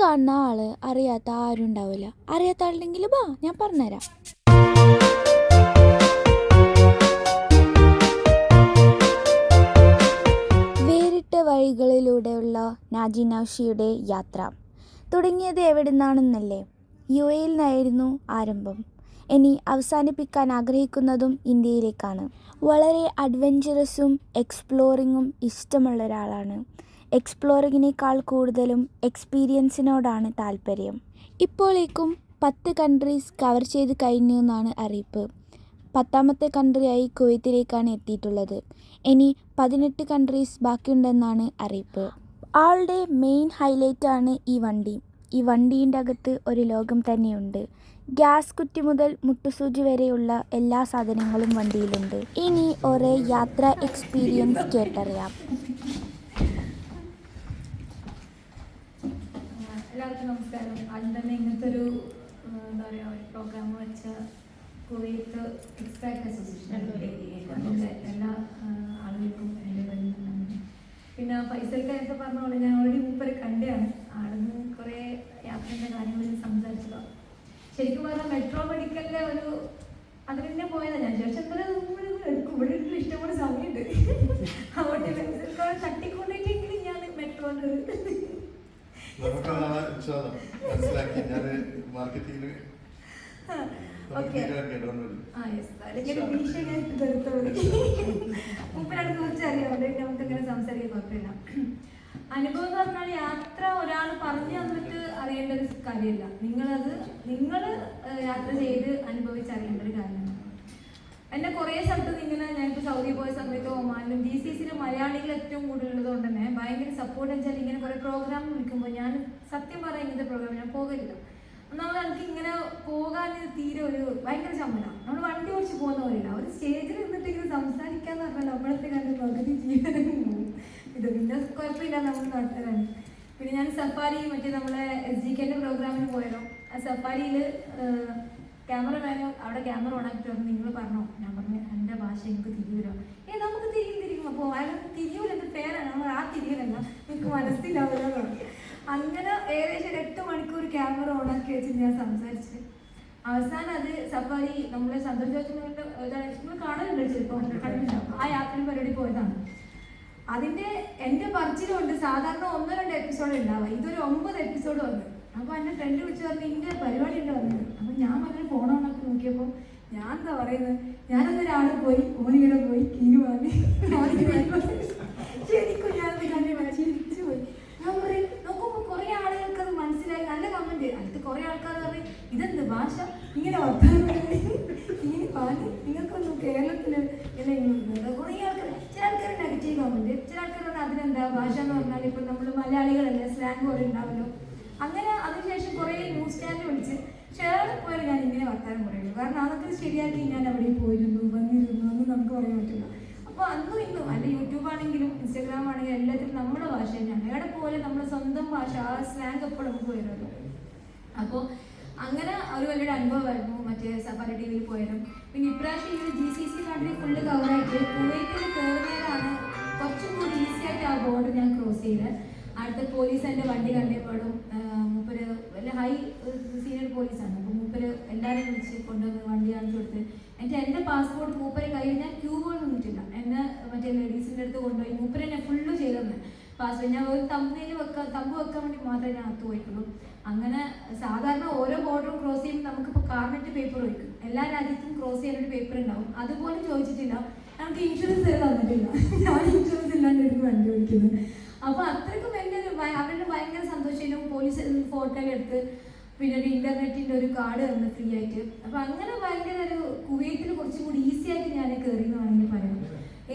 കാണുന്ന ആൾ അറിയാത്ത ആരും ഉണ്ടാവില്ല. അറിയാത്ത ആളുണ്ടെങ്കിൽ ബാ ഞാൻ പറഞ്ഞുതരാം. വേറിട്ട വഴികളിലൂടെയുള്ള നാജി നൌഷിയുടെ യാത്ര. തുടങ്ങിയത് എവിടെ നിന്നാണെന്നല്ലേ യു എയിൽ നിന്നായിരുന്നു ആരംഭം. ഇനി അവസാനിപ്പിക്കാൻ ആഗ്രഹിക്കുന്നതും ഇന്ത്യയിലേക്കാണ്. വളരെ അഡ്വഞ്ചറസും എക്സ്പ്ലോറിങ്ങും ഇഷ്ടമുള്ള ഒരാളാണ്. എക്സ്പ്ലോറിങ്ങിനേക്കാൾ കൂടുതലും എക്സ്പീരിയൻസിനോടാണ് താല്പര്യം. ഇപ്പോഴേക്കും പത്ത് കൺട്രീസ് കവർ ചെയ്ത് കഴിഞ്ഞു എന്നാണ് അറിയിപ്പ്. പത്താമത്തെ കൺട്രിയായി കുവൈത്തിലേക്കാണ് എത്തിയിട്ടുള്ളത്. ഇനി പതിനെട്ട് കൺട്രീസ് ബാക്കിയുണ്ടെന്നാണ് അറിയിപ്പ്. ആളുടെ മെയിൻ ഹൈലൈറ്റ് ആണ് ഈ വണ്ടി. ഈ വണ്ടീന്റെ അകത്ത് ഒരു ലോകം തന്നെയുണ്ട്. ഗ്യാസ് കുറ്റി മുതൽ മുട്ടുസൂചി വരെയുള്ള എല്ലാ സാധനങ്ങളും വണ്ടിയിലുണ്ട്. ഇനി ഒരേ യാത്ര എക്സ്പീരിയൻസ് കേട്ടറിയാം. എല്ലാവർക്കും നമസ്കാരം. ആദ്യം തന്നെ ഇങ്ങനത്തെ ഒരു എന്താ പറയുക ഒരു പ്രോഗ്രാം വെച്ച കുവൈത്ത് എക്സ്പാക്ട് അസോസിയേഷൻ അതിന്റെ എല്ലാ ആളുകൾക്കും എന്റെ പേരിൽ പിന്നെ. പിന്നെ ഫൈസൽക്കാരൊക്കെ പറഞ്ഞ പോലെ ഞാൻ ഓൾറെഡി മൂപ്പരെ കണ്ടതാണ്. ആടുന്ന് കുറേ യാത്രയുടെ കാര്യങ്ങളിൽ സംസാരിച്ചതാണ്. ശരിക്കും പറഞ്ഞാൽ മെട്രോ മെഡിക്കലിലെ ഒരു അതിന് തന്നെ പോയതാണ് ഞാൻ ശേഷം എന്തായാലും ഇവിടെ എടുക്കും ഇവിടെ ഇരുന്ന് ഇഷ്ടംപോലെ സമയമുണ്ട് അതുകൊണ്ട് ഫൈസൽക്കാരെ തട്ടിക്കൊണ്ടിട്ടെങ്കിലും ഞാൻ മെട്രോന്റെ ഇൻഷാല്ലാ മനസ്സിലാക്കി. ഞാൻ മാർക്കറ്റിംഗിൽ മൂപ്പരാണ് കുറിച്ച് അറിയാം നമുക്ക് ഇങ്ങനെ സംസാരിക്കാൻ കുഴപ്പമില്ല. അനുഭവം എന്ന് പറഞ്ഞാൽ യാത്ര ഒരാൾ പറഞ്ഞു തന്നിട്ട് അറിയേണ്ട ഒരു കാര്യമല്ല. നിങ്ങളത് നിങ്ങൾ യാത്ര ചെയ്ത് അനുഭവിച്ചറിയേണ്ട ഒരു കാര്യമാണ്. എന്നെ കുറേ സ്ഥലത്ത് ഇങ്ങനെ ഞാനിപ്പോൾ സൗദി പോയ സമയത്ത് ഒമാനിലും ബി സി സിയിലും മലയാളികൾ ഏറ്റവും കൂടുതലുള്ളത് കൊണ്ട് തന്നെ ഭയങ്കര സപ്പോർട്ട് വെച്ചാൽ ഇങ്ങനെ കുറേ പ്രോഗ്രാം വിളിക്കുമ്പോൾ ഞാൻ സത്യം പറയാം ഇങ്ങനത്തെ പ്രോഗ്രാം ഞാൻ പോകരുത്. നമ്മൾ എനിക്ക് ഇങ്ങനെ പോകാൻ തീരെ ഒരു ഭയങ്കര ചമ്മലാണ് നമ്മൾ വണ്ടി ഓടിച്ച് പോകുന്ന പോലെയില്ല. ഒരു സ്റ്റേജിൽ നിന്നിട്ട് ഇങ്ങനെ സംസാരിക്കാന്ന് പറഞ്ഞാൽ നമ്മളത്തെ കണ്ട് പകുതി ജീവനും ഇത് പിന്നെ കുഴപ്പമില്ല നമ്മൾ നാട്ടുകാരാണ് പിന്നെ ഞാൻ സഫാരി മറ്റേ നമ്മളെ എസ് ജി കെന്റെ പ്രോഗ്രാമിന് പോയല്ലോ ആ സഫാരിയിൽ ക്യാമറ ക്യാമറമാന് അവിടെ ക്യാമറ ഓണാക്കി ആക്കിട്ട് നിങ്ങൾ പറഞ്ഞോ? ഞാൻ പറഞ്ഞു എന്റെ ഭാഷ എനിക്ക് തിരിയൂലോ ഏ നമുക്ക് തിരിയും തിരിയൂലെന്ന് പേരാണ്? നമ്മൾ ആ തിരിയലല്ല എനിക്ക് മനസ്സിലാവില്ല തുടങ്ങി. അങ്ങനെ ഏകദേശം ഒരു എട്ട് മണിക്കൂർ ക്യാമറ ഓൺ ആക്കി വെച്ച് ഞാൻ സംസാരിച്ച്. അവസാനം അത് സഫാരി നമ്മളെ സന്തോഷ് നിങ്ങൾ കാണലുണ്ട് ചിലപ്പോൾ കണ്ടിട്ടുണ്ടാവും ആ യാത്രയിൽ പരിപാടി പോയതാണ്. അതിന്റെ എന്റെ പറച്ചിലുണ്ട് സാധാരണ ഒന്നോ രണ്ട് എപ്പിസോഡ് ഉണ്ടാവുക ഇതൊരു ഒമ്പത് എപ്പിസോഡ് വന്നു. അപ്പൊ എന്റെ ഫ്രണ്ട് വിളിച്ചു പറഞ്ഞു ഇന്റെ പരിപാടി ഉണ്ട് വന്നത് അപ്പൊ ഞാൻ പറഞ്ഞു ഫോൺ ഓണാക്കി നോക്കിയപ്പോ ഞാൻ എന്താ പറയുന്നത് ഞാനൊന്നൊരാൾ പോയി ഓനിയുടെ പോയി കീന് വാങ്ങി. ശരിക്കും ഞാനത് കണ്ടു ചിരിച്ചു പോയി. ഞാൻ പറയും നോക്കുമ്പോ കുറെ ആളുകൾക്ക് അത് മനസ്സിലായി. നല്ല കമന്റ് അടുത്ത് കുറെ ആൾക്കാർ പറയും ഇതെന്ത് ഭാഷ? ഇങ്ങനെ പറയുന്നത്? ഇങ്ങനെ പാൽ നിങ്ങൾക്കൊന്നും കേരളത്തിൽ ഇല്ല കുറെ ആൾക്കാർ ചില ആൾക്കാർ നെഗറ്റീവ് കമന്റ് ചില ആൾക്കാർ പറഞ്ഞാൽ അതിനെന്താ ഭാഷ എന്ന് പറഞ്ഞാൽ ഇപ്പൊ നമ്മൾ മലയാളികളല്ലേ സ്ലാങ് പോലെ ഉണ്ടാവല്ലോ? അങ്ങനെ അതിനുശേഷം കുറെ ന്യൂസ് ചാനൽ വിളിച്ച് ഷെയറിൽ പോയാൽ ഞാൻ ഇങ്ങനെ വർത്താനം പറയുള്ളൂ കാരണം അതൊക്കെ ശരിയാക്കി ഞാൻ അവിടെ പോയിരുന്നു വന്നിരുന്നു എന്ന് നമുക്ക് പറയാൻ പറ്റില്ല. അപ്പോൾ അന്നും ഇന്നും അല്ല യൂട്യൂബ് ആണെങ്കിലും ഇൻസ്റ്റാഗ്രാം ആണെങ്കിലും എല്ലാത്തിലും നമ്മുടെ ഭാഷ തന്നെയാണ്. എവിടെ പോലെ നമ്മുടെ സ്വന്തം ഭാഷ ആ സ്ലാങ് എപ്പോഴും നമുക്ക് വരുമല്ലോ. അപ്പോൾ അങ്ങനെ ഒരു വലിയൊരു അനുഭവമായിരുന്നു. മറ്റേ സഫാരി ടി വിയിൽ പോയാലും. പിന്നെ ഇപ്രാവശ്യം ഇങ്ങനെ G C C country full കവറായിട്ട് കുവൈറ്റിൽ കയറുന്നതിനാണ് കുറച്ചും കൂടി ഈസി ആയിട്ട് ആ ബോർഡർ ഞാൻ ക്രോസ് ചെയ്ത് അടുത്ത പോലീസ് എന്റെ വണ്ടി കണ്ടപ്പോഴും മൂപ്പര് വല്ല ഹൈ സീനിയർ പോലീസാണ്. അപ്പോൾ മൂപ്പര് എല്ലാവരും വിളിച്ച് കൊണ്ടുവന്ന് വണ്ടി കാണിച്ചു കൊടുത്ത് എന്റെ എന്റെ പാസ്പോർട്ട് മൂപ്പരെ കയ്യിൽ ഞാൻ ക്യൂ പോലും നിന്നിട്ടില്ല. എന്നെ മറ്റേ ലേഡീസിന്റെ അടുത്ത് കൊണ്ടുപോയി. മൂപ്പര് എന്നെ ഫുള്ള് ചെയ്തെന്ന് പാസ്പോർട്ട് ഞാൻ ഒരു തമ്മിൽ വെക്കാൻ തമ്പ് വെക്കാൻ വേണ്ടി മാത്രമേ ഞാൻ അകത്ത് പോയിട്ടുള്ളൂ. അങ്ങനെ സാധാരണ ഓരോ ബോർഡറും ക്രോസ് ചെയ്യുമ്പോൾ നമുക്കിപ്പോൾ കാർനെറ്റ് പേപ്പർ വയ്ക്കും എല്ലാ രാജ്യത്തും ക്രോസ് ചെയ്യാൻ ഒരു പേപ്പർ ഉണ്ടാവും. അതുപോലും ചോദിച്ചിട്ടില്ല. നമുക്ക് ഇൻഷുറൻസ് തന്നിട്ടില്ല. ഞാൻ ഇൻഷുറൻസ് ഇല്ലാണ്ട് എനിക്ക് വണ്ടി ഓടിക്കുന്നത്. അപ്പോൾ അത്രക്കും വലിയൊരു അവരുടെ ഭയങ്കര സന്തോഷമായിരുന്നു. പോലീസ് ഫോട്ടോ എടുത്ത് പിന്നെ ഒരു ഇന്റർനെറ്റിന്റെ ഒരു കാർഡ് തന്നു ഫ്രീ ആയിട്ട്. അപ്പൊ അങ്ങനെ ഭയങ്കര ഒരു കുവൈത്തിൽ കുറച്ചും കൂടി ഈസി ആയിട്ട് ഞാൻ കയറി എന്ന് വേണമെങ്കിൽ പറയാം.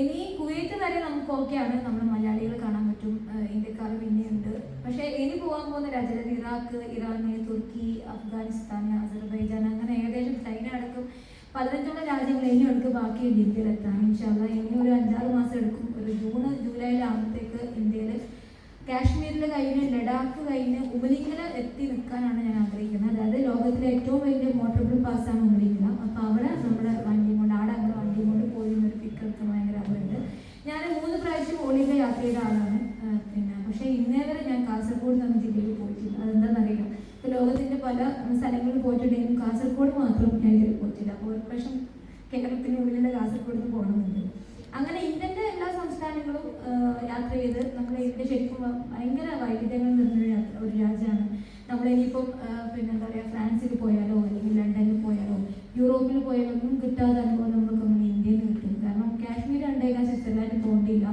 ഇനി കുവൈത്ത് വരെ നമുക്ക് ഓക്കെയാണ് നമ്മൾ മലയാളികൾ കാണാൻ പറ്റും. ഇന്ത്യക്കാർ പിന്നെയുണ്ട്. പക്ഷേ ഇനി പോകാൻ പോകുന്ന രാജ്യത്ത് Iraq Iran Turkey Afghanistan Azerbaijan അങ്ങനെ ഏകദേശം ചൈന അടക്കം പതിനഞ്ചോളം രാജ്യങ്ങൾ ഇനി അവർക്ക് ബാക്കി ഇന്ത്യയിലെത്താൻ. ഇൻഷാല്ല ഇനി ഒരു അഞ്ചാറ് മാസം എടുക്കും. ഒരു ജൂൺ കഴിഞ്ഞ് ലഡാക്ക് കഴിഞ്ഞ് ഉമലിംഗല എത്തി നിൽക്കാനാണ് ഞാൻ ആഗ്രഹിക്കുന്നത്. അതായത് ലോകത്തിലെ ഏറ്റവും വലിയ മോട്ടോർബിൾ പാസ്സാണ് ഉമലിംഗല അപ്പോൾ അവിടെ നമ്മുടെ വണ്ടിയും കൊണ്ട് ആടെ അങ്ങനെ വണ്ടിയും കൊണ്ട് പോയി എടുക്കാൻ ഭയങ്കര ആഗ്രഹമുണ്ട്. ഞാൻ മൂന്ന് പ്രാവശ്യം ഓളിക യാത്ര ചെയ്ത ആളാണ്. പിന്നെ പക്ഷേ ഇന്നേ വരെ ഞാൻ കാസർഗോഡ് എന്ന ജില്ലയിൽ പോയിട്ടില്ല. അതെന്താ പല സ്ഥലങ്ങളിൽ പോയിട്ടുണ്ടെങ്കിലും കാസർഗോഡ് മാത്രം ഞാൻ ഇതിൽ പോയിട്ടില്ല. അപ്പോൾ ഒരു പ്രാവശ്യം കേരളത്തിനുള്ളിലുള്ള കാസർഗോഡ് നിന്ന് പോകണമെന്നുണ്ട്. അങ്ങനെ ഇന്ത്യന്റെ എല്ലാ സംസ്ഥാനങ്ങളും യാത്ര ചെയ്ത് നമ്മുടെ ഇന്ത്യ ശരിക്കും ഭയങ്കര വൈവിധ്യങ്ങൾ നിന്നൊരു ഒരു രാജ്യമാണ്. നമ്മളിനിയിപ്പം പിന്നെ എന്താ പറയുക ഫ്രാൻസിൽ പോയാലോ അല്ലെങ്കിൽ ലണ്ടനിൽ പോയാലോ യൂറോപ്പിൽ പോയാലോ ഒന്നും കിട്ടാത്ത അനുഭവം നമുക്ക് നമ്മൾ ഇന്ത്യയിൽ കിട്ടും കാരണം കാശ്മീർ കണ്ടുകഴിഞ്ഞാൽ സ്വിറ്റ്സർലാൻഡിൽ പോകേണ്ടിയില്ല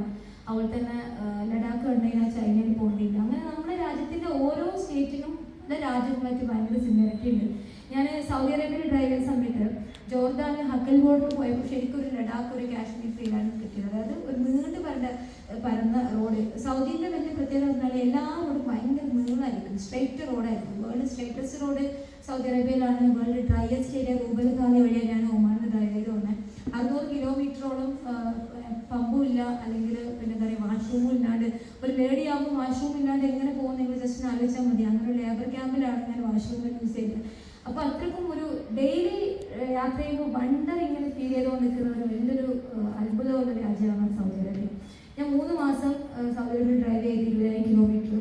അതുപോലെ തന്നെ ആ, ലഡാക്ക് കണ്ടുകഴിഞ്ഞാൽ ചൈനയിൽ പോകേണ്ടിയില്ല അങ്ങനെ നമ്മുടെ രാജ്യത്തിന്റെ ഓരോ സ്റ്റേറ്റിനും രാജ്യങ്ങളായിട്ട് ഭയങ്കര സിമിലാരിറ്റി ഉണ്ട് ഞാൻ സൗദി അറേബ്യയിൽ ഡ്രൈവ് ചെയ്യുന്ന സമയത്ത് ജോർദാനിൽ ഹക്കൽ ബോർഡിൽ പോയപ്പോൾ ശരിക്കും ഒരു ലഡാക്ക് ഒരു കാശ്മീർ ഫീലാണ് കിട്ടിയത് അതായത് ഒരു നീണ്ട് പരണ്ട പരന്ന റോഡ്. സൗദിന്റെ വലിയ പ്രത്യേകത പറഞ്ഞാൽ എല്ലാ റോഡും ഭയങ്കര നീളമായിരിക്കും സ്ട്രെയിറ്റ് റോഡായിരിക്കും. World straightest road Saudi അറേബ്യയിലാണ്. World driest area Rub al Khali വഴിയാണ് ഒമാനിൽ ഡ്രൈവ് ചെയ്ത് വന്നത് അറുന്നൂറ് കിലോമീറ്ററോളം പമ്പും ഇല്ല അല്ലെങ്കിൽ പിന്നെ എന്താ പറയുക വാഷ്റൂമും ഇല്ലാണ്ട് ഒരു ലേഡിയാകുമ്പോൾ വാഷ്റൂം ഇല്ലാണ്ട് എങ്ങനെ പോകും നിങ്ങൾ ജസ്റ്റ് ആലോചിച്ചാൽ മതി. അങ്ങനെ ലേബർ ക്യാമ്പിലാണ് ഞാൻ വാഷ്റൂം യൂസ് ചെയ്തത്. അപ്പോൾ അത്രക്കും ഒരു ഡെയിലി യാത്ര ചെയ്യുമ്പോൾ വണ്ടർ ഇങ്ങനെ ഫീൽ ചെയ്തുകൊണ്ട് നിൽക്കുന്ന ഒരു വലിയൊരു അത്ഭുതമുള്ള രാജ്യമാണ് സൗദി അറേബ്യ. ഞാൻ മൂന്ന് മാസം സൗദിയിൽ ഡ്രൈവ് ചെയ്ത് ഇരുപതിനായിരം കിലോമീറ്റർ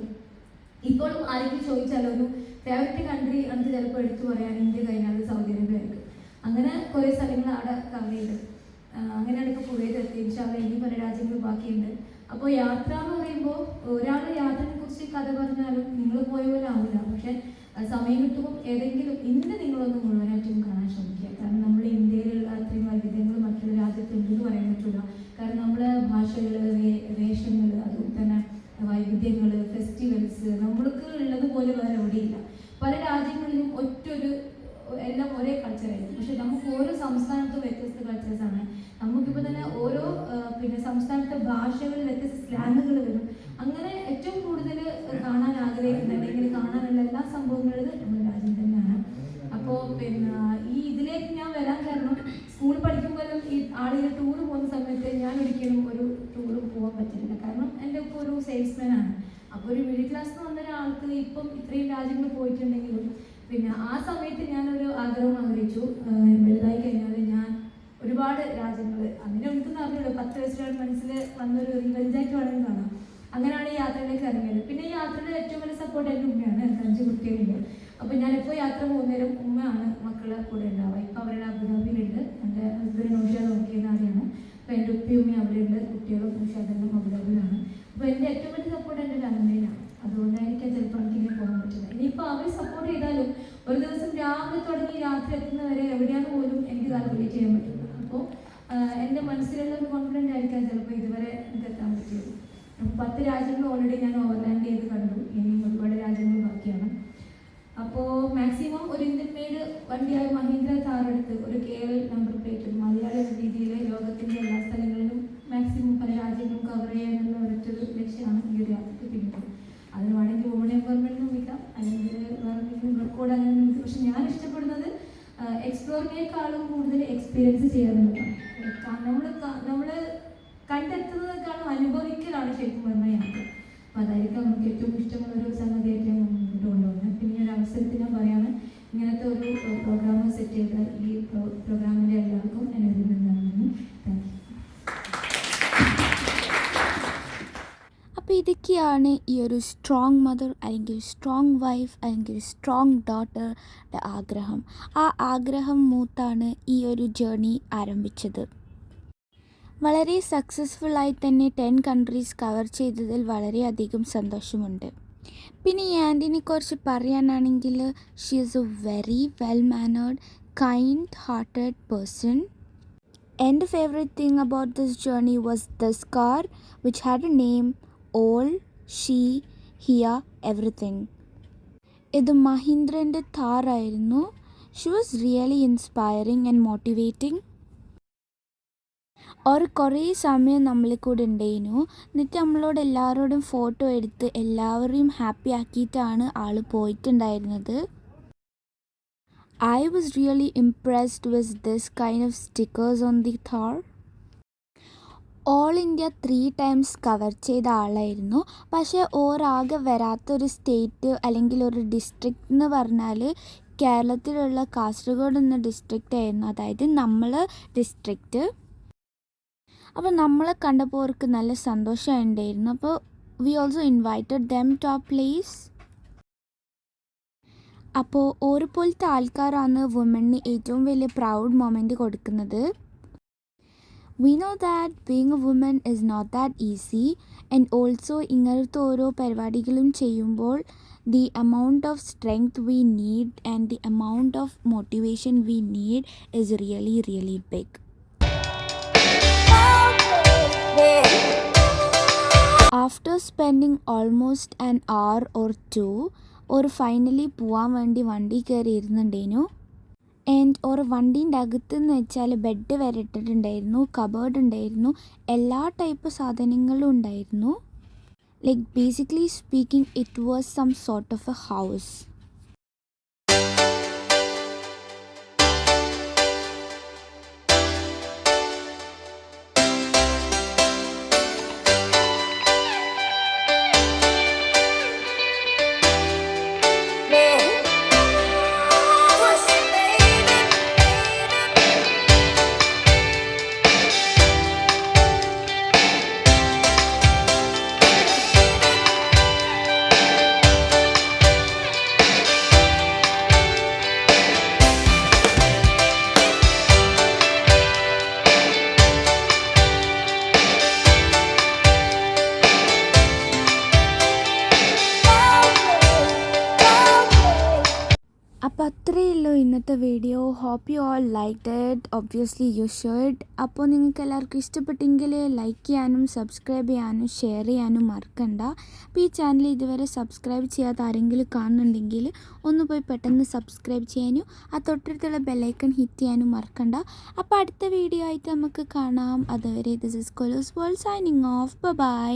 ഇപ്പോഴും ആരെങ്കിലും ചോദിച്ചാൽ ഒരു ഫേവററ്റ് കൺട്രി എന്ന് ചിലപ്പോൾ എടുത്തു പറയാൻ ഇന്ത്യ കഴിഞ്ഞാൽ സൗദി അറേബ്യ ആയിരിക്കും. അങ്ങനെ കുറേ സ്ഥലങ്ങൾ അവിടെ കവർ ചെയ്ത്. അങ്ങനെയാണ് ഇപ്പോൾ കുവൈത്ത് എത്തി ഇൻഷാല്ല ഇനി പല രാജ്യങ്ങൾ ബാക്കിയുണ്ട്. അപ്പോൾ യാത്ര എന്ന് പറയുമ്പോൾ ഒരാൾ യാത്രയെ കുറിച്ച് കഥ പറഞ്ഞാലും നിങ്ങൾ പോയ പോലെ ആവില്ല. പക്ഷെ സമയം കിട്ടുമ്പോൾ ഏതെങ്കിലും ഇന്ന് നിങ്ങളൊന്ന് മുഴുവനായിട്ടും കാണാൻ ശ്രമിക്കുക. കാരണം നമ്മൾ ഇന്ത്യയിലുള്ള അത്രയും വൈവിധ്യങ്ങൾ മറ്റുള്ള രാജ്യത്തുണ്ടെന്ന് പറയാൻ പറ്റില്ല കാരണം നമ്മളെ ഭാഷകൾ വേഷങ്ങൾ അതുപോലെ തന്നെ വൈവിധ്യങ്ങൾ ഫെസ്റ്റിവൽസ് നമ്മൾക്ക് ഉള്ളത് പോലെ വേറെ എവിടെയില്ല പല രാജ്യങ്ങളിലും ഒറ്റൊരു ഒരേ ആയിരുന്നു പക്ഷെ നമുക്ക് ഓരോ സംസ്ഥാനത്തും വ്യത്യസ്ത കൾച്ചേഴ്സാണ് നമുക്കിപ്പോൾ തന്നെ ഓരോ പിന്നെ സംസ്ഥാനത്തെ ഭാഷകളിൽ വ്യത്യസ്ത സ്ലാങ്ങുകൾ വരും. അങ്ങനെ ഏറ്റവും കൂടുതൽ കാണാൻ ആഗ്രഹിക്കുന്ന അല്ലെങ്കിൽ കാണാനുള്ള എല്ലാ സംഭവങ്ങളും നമ്മുടെ രാജ്യം തന്നെയാണ്. അപ്പോൾ പിന്നെ ഈ ഇതിലേക്ക് ഞാൻ വരാൻ കാരണം സ്കൂൾ പഠിക്കുമ്പോഴും ഈ ആളുകൾ ടൂർ പോകുന്ന സമയത്ത് ഞാൻ ഒരിക്കലും ഒരു ടൂർ പോകാൻ പറ്റില്ല. കാരണം എന്റെ ഇപ്പോൾ ഒരു സെയിൽസ്മാൻ ആണ്. അപ്പോൾ ഒരു മിഡിൽ ക്ലാസ് എന്ന് വന്ന ഒരാൾക്ക് ഇപ്പം ഇത്രയും രാജ്യങ്ങൾ പോയിട്ടുണ്ടെങ്കിലും പിന്നെ ആ സമയത്ത് ഞാനൊരു ആഗ്രഹം ആഗ്രഹിച്ചു. വലുതായി കഴിഞ്ഞാൽ ഞാൻ ഒരുപാട് രാജ്യങ്ങൾ അങ്ങനെ എനിക്കൊന്നും അറിഞ്ഞില്ല പത്ത് വയസ്സിലാണ് മനസ്സിൽ വന്നൊരു റിവഞ്ചായിട്ട് വേണമെങ്കിൽ കാണാം. അങ്ങനെയാണ് ഈ യാത്രയിലേക്ക് ഇറങ്ങിയത്. പിന്നെ ഈ യാത്രയുടെ ഏറ്റവും വലിയ സപ്പോർട്ട് എന്റെ ഉമ്മയാണ്. എനിക്ക് അഞ്ച് കുട്ടികളുണ്ട്. അപ്പോൾ ഞാനിപ്പോൾ യാത്ര പോകുന്നേരം ഉമ്മയാണ് മക്കളെ കൂടെ ഉണ്ടാവുക. ഇപ്പോൾ അവരുടെ അബുദാബിയിലുണ്ട് എന്റെ ഹസ്ബൻഡ് നോക്കിയാൽ നോക്കിയത് ആരെയാണ് അപ്പോൾ എന്റെ ഉപ്പയും ഉമ്മയും അവിടെയുണ്ട് കുട്ടികളും ഉഷാദെല്ലാം അബുദാബിയിലാണ് അപ്പോൾ എന്റെ ഏറ്റവും വലിയ സപ്പോർട്ട് എന്റെ ഫാമിലിയിലാണ് അതുകൊണ്ടായിരിക്കും ചിലപ്പോൾ എനിക്ക് ഇങ്ങനെ പോകാൻ പറ്റില്ല ഇനിയിപ്പോൾ അവർ സപ്പോർട്ട് ചെയ്താലും ഒരു ദിവസം രാവിലെ തുടങ്ങി രാത്രി എത്തുന്നവരെ എവിടെയാണെന്ന് പോലും എനിക്ക് കാൽക്കുലേറ്റ് ചെയ്യാൻ പറ്റില്ല അപ്പോൾ എന്റെ മനസ്സിലുള്ള ഒരു കോൺഫിഡന്റ് ആയിരിക്കാം ചിലപ്പോൾ ഇതുവരെ എനിക്ക് എത്താൻ പറ്റിയത് അപ്പോൾ പത്ത് രാജ്യങ്ങൾ ഓൾറെഡി ഞാൻ ഓവർലാൻഡ് ചെയ്ത് കണ്ടു. ഇനിയും ഒരുപാട് രാജ്യങ്ങൾ ബാക്കിയാണ്. അപ്പോൾ മാക്സിമം ഒരു ഇന്ത്യൻ മെയ്ഡ് വണ്ടിയായ മഹീന്ദ്ര താർ എടുത്ത് ഒരു കെ എൽ നമ്പർ പ്ലേറ്റ് മലയാള രീതിയിൽ ലോകത്തിന്റെ എല്ലാ സ്ഥലങ്ങളിലും മാക്സിമം പല രാജ്യങ്ങളും കവർ ചെയ്യാനുള്ള ഒരൊറ്റൊരു ലക്ഷ്യമാണ് ഈ ഒരു യാത്രയ്ക്ക് പിന്നിട്ടത്. അതിന് വേണമെങ്കിൽ വുമൺ എംപവർമെന്റ് നോക്കാം അല്ലെങ്കിൽ വേറെ എന്തെങ്കിലും റെക്കോർഡ് അങ്ങനെ പക്ഷെ ഞാൻ ഇഷ്ടപ്പെടുന്നത് എക്സ്പ്ലോറിനേക്കാളും കൂടുതൽ എക്സ്പീരിയൻസ് ചെയ്യാന്നുള്ളതാണ് നമ്മൾ നമ്മൾ ശരിക്കും പറഞ്ഞാൽ യാത്ര അപ്പോൾ അതായിരിക്കും നമുക്ക് ഏറ്റവും ഇഷ്ടമുള്ള ഒരു സംഗതിയായിട്ട് ഞാൻ മുന്നോട്ട് കൊണ്ടുപോകുന്നത്. പിന്നെ ഒരു അവസരത്തിൽ ഞാൻ പറയാണ് ഇങ്ങനത്തെ ഒരു പ്രോഗ്രാം സെറ്റ് ചെയ്ത ഈ പ്രോഗ്രാമിന്റെ എല്ലാവർക്കും എന്നെ നന്ദി താങ്ക് അപ്പോൾ ഇതൊക്കെയാണ് ഈ ഒരു സ്ട്രോങ് മദർ അല്ലെങ്കിൽ സ്ട്രോങ് വൈഫ് അല്ലെങ്കിൽ സ്ട്രോങ് ഡോട്ടറുടെ ആഗ്രഹം. ആ ആഗ്രഹം മൂത്താണ് ഈ ഒരു ജേണി ആരംഭിച്ചത്. വളരെ സക്സസ്ഫുൾ ആയി തന്നെ ടെൻ കൺട്രീസ് കവർ ചെയ്തതിൽ വളരെയധികം സന്തോഷമുണ്ട്. പിന്നെ ഈ ആന്റിനെ കുറിച്ച് പറയാനാണെങ്കിൽ she is a very well mannered kind hearted person എന്റെ favourite thing about this journey was this car which had a name all she hear everything ഇത് മഹീന്ദ്രന്റെ താറായിരുന്നു she was really inspiring and motivating ഒരു കുറേ സമയം നമ്മളെ കൂടെ ഉണ്ടായിരുന്നു. എന്നിട്ട് നമ്മളോട് എല്ലാവരോടും ഫോട്ടോ എടുത്ത് എല്ലാവരെയും ഹാപ്പി ആക്കിയിട്ടാണ് ആൾ പോയിട്ടുണ്ടായിരുന്നത്. I was really impressed with this kind of stickers on the Thar all India three times cover ചെയ്ത ആളായിരുന്നു. പക്ഷേ ഓരാകെ വരാത്തൊരു സ്റ്റേറ്റ് അല്ലെങ്കിൽ ഒരു ഡിസ്ട്രിക്റ്റ് എന്ന് പറഞ്ഞാൽ കേരളത്തിലുള്ള കാസർഗോഡ് എന്ന ഡിസ്ട്രിക്റ്റ് ആയിരുന്നു. അതായത് നമ്മൾ ഡിസ്ട്രിക്റ്റ് അപ്പോൾ നമ്മളെ കണ്ടപ്പോൾ അവർക്ക് നല്ല സന്തോഷമുണ്ടായിരുന്നു അപ്പോൾ we also invited them to ആ പ്ലേസ് അപ്പോൾ ഓരോ പോലത്തെ ആൾക്കാരാണ് വുമണിന് ഏറ്റവും വലിയ പ്രൗഡ് മൊമെന്റ് കൊടുക്കുന്നത്. We know that being a woman is not that easy and also ഇങ്ങനത്തെ ഓരോ പരിപാടികളും ചെയ്യുമ്പോൾ the amount of strength we need and the amount of motivation we need is really really big after spending almost an hour or two ഒരു finally പോവാൻ വേണ്ടി വണ്ടി കയറി ഇരുന്നുണ്ടേനു. And ഒരു വണ്ടീന്റെ അകത്ത് എന്ന് വെച്ചാൽ ബെഡ് വരെ ഇട്ടിട്ടുണ്ടായിരുന്നു കബേർഡ് ഉണ്ടായിരുന്നു എല്ലാ ടൈപ്പ് സാധനങ്ങളും ഉണ്ടായിരുന്നു. Like basically speaking it was some sort of a house ഇന്നത്തെ video hope you all like that obviously you should അപ്പോൾ നിങ്ങൾക്ക് എല്ലാവർക്കും ഇഷ്ടപ്പെട്ടെങ്കിൽ ലൈക്ക് ചെയ്യാനും സബ്സ്ക്രൈബ് ചെയ്യാനും ഷെയർ ചെയ്യാനും മറക്കണ്ട. അപ്പോൾ ഈ ചാനൽ ഇതുവരെ സബ്സ്ക്രൈബ് ചെയ്യാത്ത ആരെങ്കിലും കാണുന്നുണ്ടെങ്കിൽ ഒന്ന് പോയി പെട്ടെന്ന് സബ്സ്ക്രൈബ് ചെയ്യാനും ആ തൊട്ടടുത്തുള്ള ബെല്ലൈക്കൺ ഹിറ്റ് ചെയ്യാനും മറക്കണ്ട. അപ്പോൾ അടുത്ത വീഡിയോ ആയിട്ട് നമുക്ക് കാണാം. അതുവരെ this is Kolos world signing off bye